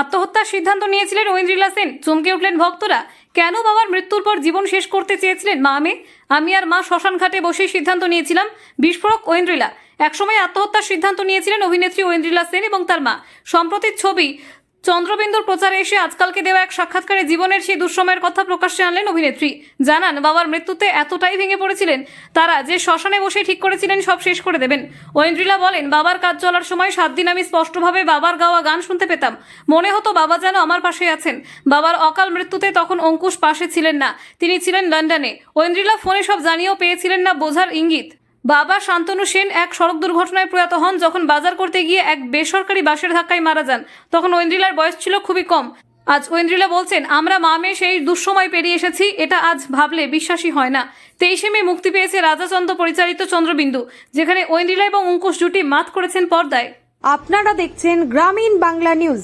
আত্মহত্যার সিদ্ধান্ত নিয়েছিলেন ঐন্দ্রিলা সেন। চমকে উঠলেন ভক্তরা, কেন বাবার মৃত্যুর পর জীবন শেষ করতে চেয়েছিলেন মা আমি? আমি আর মা শ্মশান ঘাটে বসে সিদ্ধান্ত নিয়েছিলাম, বিস্ফোরক ঐন্দ্রিলা। একসময় আত্মহত্যার সিদ্ধান্ত নিয়েছিলেন অভিনেত্রী ঐন্দ্রিলা সেন এবং তার মা। সম্প্রতির ছবি চন্দ্রবিন্দুর প্রচারে এসে আজকালকে দেওয়া এক সাক্ষাৎকারে জীবনের সেই দুঃসময়ের কথা প্রকাশ্যে আনলেন অভিনেত্রী। জানান, বাবার মৃত্যুতে এতটাই ভেঙে পড়েছিলেন, তারা যে শ্মশানে বসে ঠিক করেছিলেন সব শেষ করে দেবেন। ঐন্দ্রিলা বলেন, বাবার কাজ চলার সময় সাত দিন আমি স্পষ্টভাবে বাবার গাওয়া গান শুনতে পেতাম। মনে হতো বাবা যেন আমার পাশে আছেন। বাবার অকাল মৃত্যুতে তখন অঙ্কুশ পাশে ছিলেন না, তিনি ছিলেন লন্ডনে। ঐন্দ্রিলা ফোনে সব জানিয়েও পেয়েছিলেন না বোঝার ইঙ্গিত। বাবা শান্তনু সেন এক সড়ক দুর্ঘটনায় প্রয়াত হন। যখন বাজার করতে গিয়ে এক বেসরকারি বাসের ধাক্কায় মারা যান, তখন ঐন্দ্রিলার বয়স ছিল খুবই কম। আজ ঐন্দ্রিলা বলছেন, আমরা মা মেয়ে সেই দুঃসময় পেরিয়ে এসেছি, এটা আজ ভাবলে বিশ্বাসই হয় না। তেইশে মে মুক্তি পেয়েছে রাজাচন্দ্র পরিচালিত চন্দ্রবিন্দু, যেখানে ঐন্দ্রিলা এবং অঙ্কুশ জুটি মাত করেছেন পর্দায়। আপনারা দেখছেন গ্রামীণ বাংলা নিউজ।